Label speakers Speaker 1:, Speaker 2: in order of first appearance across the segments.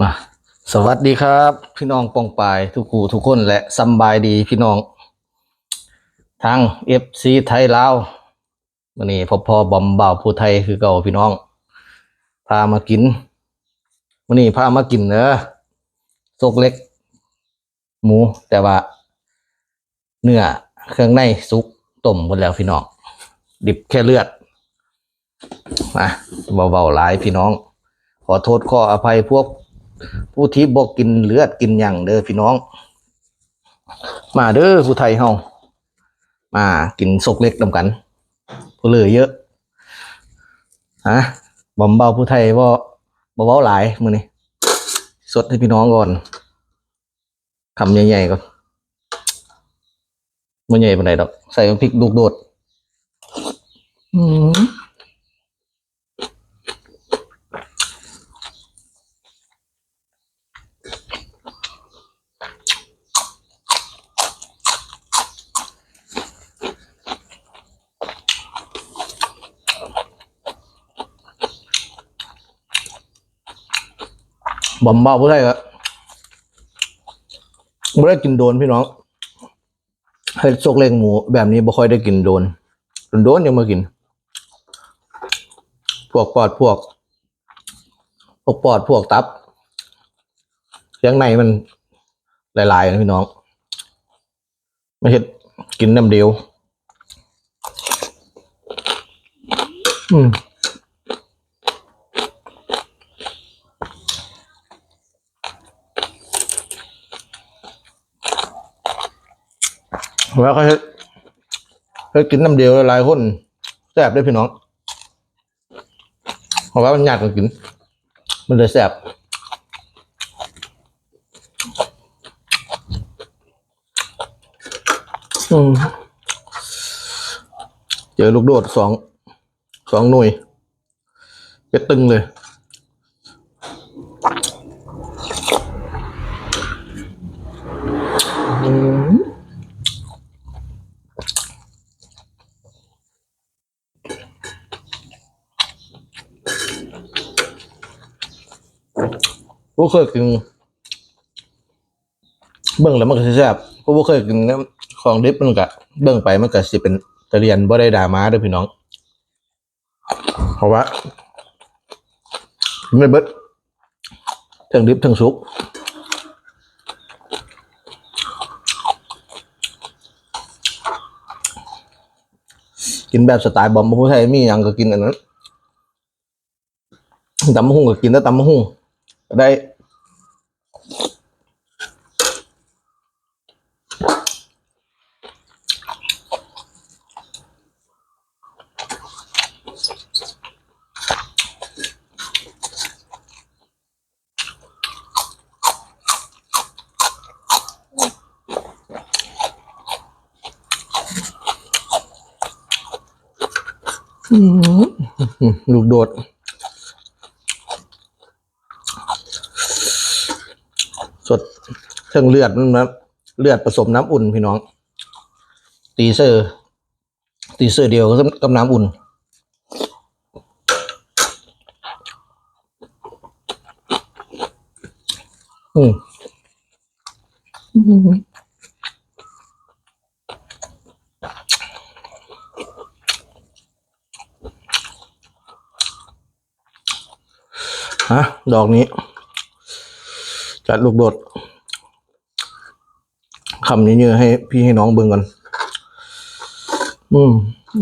Speaker 1: มาสวัสดีครับ พี่น้องปองปายทุกคู่ทุกคนและสบายดีพี่น้อง ทางเอฟซีไทยลาววันนี้พอพอบอมบ่าวผู้ไทยคือเก่าพี่น้อง พามากินวันนี้พามากินเนอะซกเล็ก หมูแต่ว่า เนื้อเครื่องในสุกต้มหมดแล้วพี่น้อง ดิบแค่เลือดมาเบาๆหลายพี่น้อง ขอโทษขออภัยพวก ผู้ที่บอกกินเลือดกินหยังเด้อพี่น้อง มาเด้อผู้ไทยเฮามากินสกเล็กนำกัน ผู้เหลือเยอะฮะบอมเบาผู้ไทยว่าบ่เว้าหลายมื้อนี้สดให้พี่น้องก่อนคำใหญ่ๆก่อนบ่ใหญ่ปานใดดอก ใส่พริกลูกโดด อืม บอมเบาผู้ไทยก็ไม่ได้กินโดนพี่น้องเฮ็ดซกเล้งหมูแบบนี้บ่ค่อยได้กินโดนโดนยังมากิน พวกปอดพวก พวกปอดพวกตับเครื่องในมันหลายๆนะพี่น้องไม่เห็ดกินน้ำเดียว อืม แล้วก็เฮ็ดเฮ็ดกินน้ำเดียวหลายคนแซ่บด้วยพี่น้องเพราะว่ามันหยากกว่ากิน มันเลยแซ่บอืมเจอลูกโดดสองสองหน่วยจะตึงเลย ผู้เคยกินเบิ่งแล้วมันก็แซ่บผู้บ่เคยกินน้ำของดิบมันก็เบิ่งไปมันก็สิเป็นตะเรียนบ่ได้ด่ามาเด้อพี่น้อง เพราะว่าไม่เบิดทั้งดิบทั้งสุกกินแบบสไตล์บอมผู้ไทยมีหยังก็กินอันนั้นตำมะฮุ่งก็กินแต่ตำมะฮุ่งได้ ลูกโดด สดเครื่องเลือดมันนะเลือดผสมน้ำอุ่นพี่น้อง ตีเซอร์ ตีเซอร์เดียวกับกับน้ำอุ่นอืม ฮะ ดอกนี้ จัดลูกโดดคำเยอะๆให้พี่ให้น้องเบิ่งก่อน อืม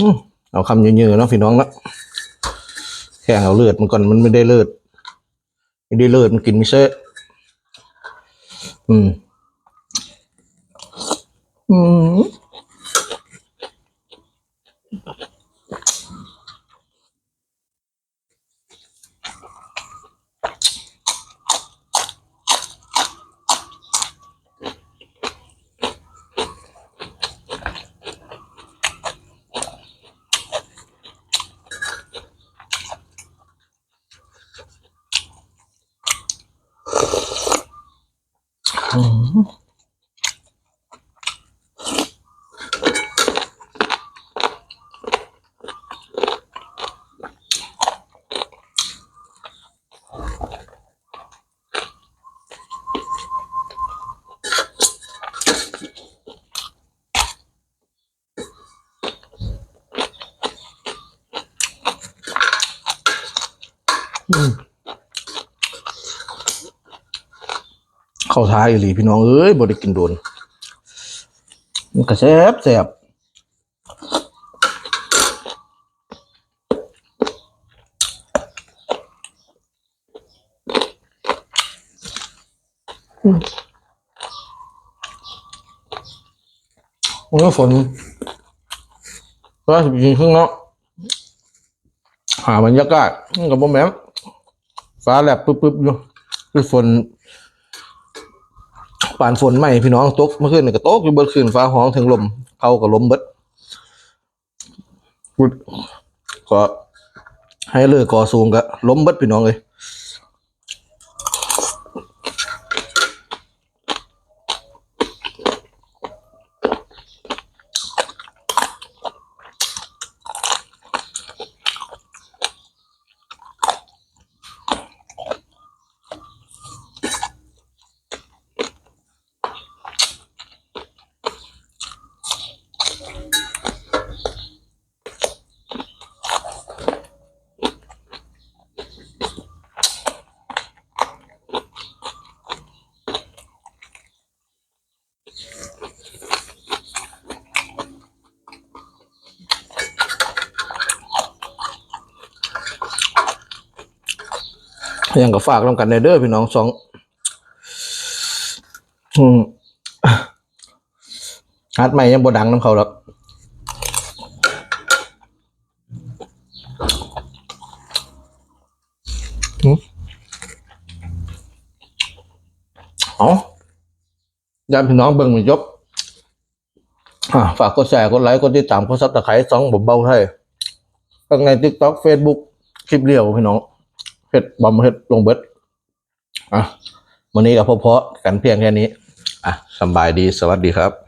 Speaker 1: อมเอาคำเยอะๆเนาะพี่น้องเนาะแค่เอาเลือดมันก่อนมันไม่ได้เลือดไม่ได้เลือดมันกินไม่ใช่อืม อืม Mm. ข้าท้ายอีหลีพี่น้องเอ้ยบ่ได้กินโดนมันก็แซ่บแซ่บอืมโอ้ยฝนว่าสิไปกินข้างนอกหาบรรยากาศกับบ่แม่นฟ้าแลบปึ๊บๆอยู่คือฝน ปานฝนใหม่พี่น้องตกเมื่อคืนนี่ก็ตกอยู่เบิดคืนฟ้าห้องถึงลมเขาก็ลมเบิดพุดก็ให้เลิกก่อสูงก็ล้มเบิดพี่น้องเลย ยังก็ฝากร่วมกันในเด้อพี่น้องสองอืมฮัดใหม่ยังบ่ดังน้ำเขาหรอกอืมเอาญาติพี่น้องเบิ่งมันจบฝากกดแชร์กดไลค์กดติดตามกดซับตะไคร้สองผมเบาให้ทั้งใน TikTok Facebook คลิปเรียวพี่น้อง เฮ็ดบอมเฮ็ดลงเบิดอะวันนี้กับพอๆกันเพียงแค่นี้ อะสบายดีสวัสดีครับ